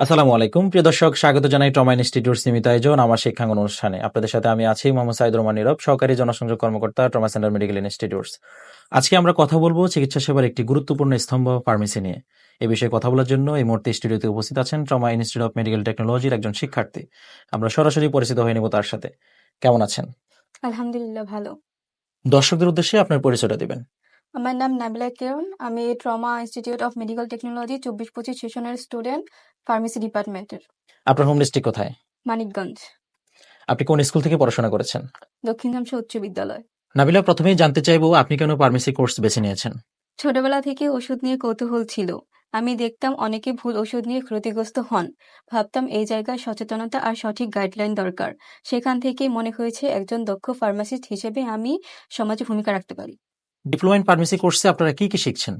আসসালামু আলাইকুম। প্রিয় দর্শক স্বাগত জানাই ট্রমা ইনস্টিটিউট সীমিত আয়োজন আমার শিক্ষাঙ্গন অনুষ্ঠানে। আপনাদের সাথে আমি আছি মোহাম্মদ সাইদুর রহমান নীরব সহকারী জনসংযোগ কর্মকর্তা ট্রমা সেন্টার মেডিকেল ইনস্টিটিউটস আজকে আমরা কথা বলব চিকিৎসা সেবার একটি গুরুত্বপূর্ণ স্তম্ভ ফার্মেসি নিয়ে। এই বিষয়ে কথা বলার জন্য এই মুহূর্তে স্টুডিওতে উপস্থিত আছেন ট্রমা ইনস্টিটিউট অফ মেডিকেল টেকনোলজির একজন শিক্ষার্থী। আমরা সরাসরি পরিচিত হয়ে নেব তার সাথে। কেমন আছেন? আলহামদুলিল্লাহ ভালো। দর্শকদের উদ্দেশ্যে আপনার পরিচয়টা দিবেন। আমার নাম নাবিলা কেরন আমি trauma institute of medical technology চব্বিশ পঁচিশ সেশনের স্টুডেন্ট ফার্মেসি ডিপার্টমেন্টের। আপনার হোম ডিস্ট্রিক্ট কোথায়? মানিকগঞ্জ। আপনি কোন স্কুল থেকে পড়াশোনা করেছেন? দক্ষিণ ঝামসা উচ্চ বিদ্যালয়। নাবিলা প্রথমেই জানতে চাইব আপনি কেন ফার্মেসি কোর্স বেছে নিয়েছেন? ছোটবেলা থেকে ওষুধ নিয়ে কৌতূহল ছিল। আমি দেখতাম অনেকে ভুল ওষুধ নিয়ে ক্ষতিগ্রস্ত হন। ভাবতাম এই জায়গায় সচেতনতা আর সঠিক গাইডলাইন দরকার। সেখান থেকেই মনে হয়েছে একজন দক্ষ ফার্মাসিস্ট হিসেবে আমি সমাজে ভূমিকা রাখতে পারি। ডিপ্লোমা ইন ফার্মেসি কোর্সে আপনারা কি কি শিখছেন?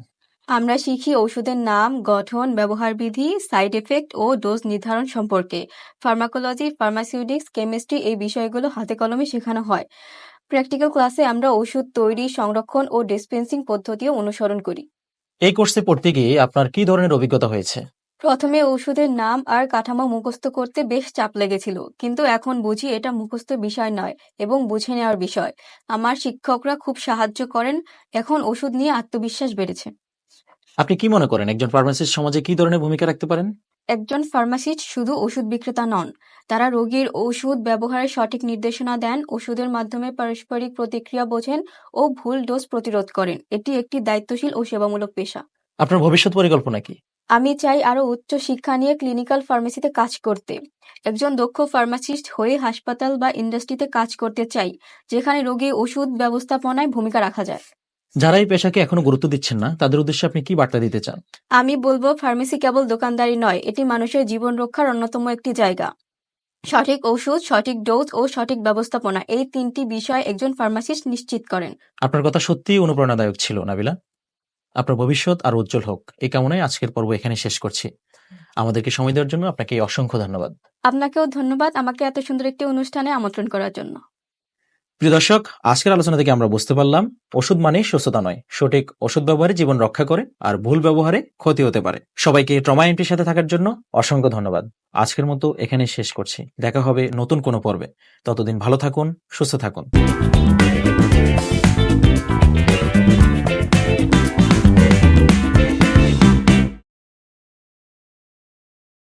আমরা শিখি ওষুধের নাম গঠন ব্যবহারবিধি সাইড এফেক্ট ও ডোজ নির্ধারণ সম্পর্কে। ফার্মাকোলজি ফার্মাসিউটিক্স কেমিস্ট্রি এই বিষয়গুলো হাতে কলমে শেখানো হয়। প্র্যাকটিক্যাল ক্লাসে আমরা ওষুধ তৈরি সংরক্ষণ ও ডিসপেন্সিং পদ্ধতিও অনুসরণ করি। এই কোর্সে পড়তে গিয়ে আপনার কি ধরনের অভিজ্ঞতা হয়েছে? প্রথমে ওষুধের নাম আর কাঠামো মুখস্থ করতে বেশ চাপ লেগেছিল কিন্তু এখন বুঝি এটা মুখস্থ বিষয় নয় এবং বুঝে নেওয়ার বিষয়। আমার শিক্ষকরা খুব সাহায্য করেন এখন ওষুধ নিয়ে আত্মবিশ্বাস বেড়েছে। আপনি কি মনে করেন একজন ফার্মাসিস্ট সমাজে কি ধরনের ভূমিকা রাখতে পারেন? একজন ফার্মাসিস্ট শুধু ওষুধ বিক্রেতা নন তারা রোগীর ওষুধ ব্যবহারের সঠিক নির্দেশনা দেন ওষুধের মাধ্যমে পারস্পরিক প্রতিক্রিয়া বোঝেন ও ভুল ডোজ প্রতিরোধ করেন। এটি একটি দায়িত্বশীল ও সেবামূলক পেশা। আপনার ভবিষ্যৎ পরিকল্পনা কি? আমি চাই আরও উচ্চ শিক্ষা নিয়ে ক্লিনিক্যাল ফার্মেসিতে কাজ করতে। একজন দক্ষ ফার্মাসিস্ট হয়ে হাসপাতাল বা ইন্ডাস্ট্রিতে কাজ করতে চাই যেখানে রোগী ওষুধ ব্যবস্থাপনায় ভূমিকা রাখা যায়। যারা এই পেশাকে এখনও গুরুত্ব দিচ্ছেন না তাদের উদ্দেশ্যে আপনি কি বার্তা দিতে চান? আমি বলব ফার্মেসি কেবল দোকানদারি নয় এটি মানুষের জীবন রক্ষার অন্যতম একটি জায়গা। সঠিক ওষুধ সঠিক ডোজ ও সঠিক ব্যবস্থাপনা এই তিনটি বিষয় একজন ফার্মাসিস্ট নিশ্চিত করেন। আপনার কথা সত্যিই অনুপ্রেরণাদায়ক ছিল নাবিলা। আপনার ভবিষ্যৎ আর উজ্জ্বল হোক। এই কামনায় আজকের পর্ব এখানে শেষ করছি। আমাদেরকে সময় দেওয়ার জন্য আপনাকে অসংখ্য ধন্যবাদ। আপনাকেও ধন্যবাদ আমাকে এত সুন্দর একটি অনুষ্ঠানে আমন্ত্রণ করার জন্য। প্রিয় দর্শক, আজকের আলোচনা থেকে আমরা বুঝতে পারলাম, ওষুধ মানে সুস্থতা নয়। সঠিক ওষুধ ব্যবহারে জীবন রক্ষা করে আর ভুল ব্যবহারে ক্ষতি হতে পারে। সবাইকে ট্রমা এমটির সাথে থাকার জন্য অসংখ্য ধন্যবাদ। আজকের মতো এখানে শেষ করছি। দেখা হবে নতুন কোনো পর্বে। ততদিন ভালো থাকুন, সুস্থ থাকুন।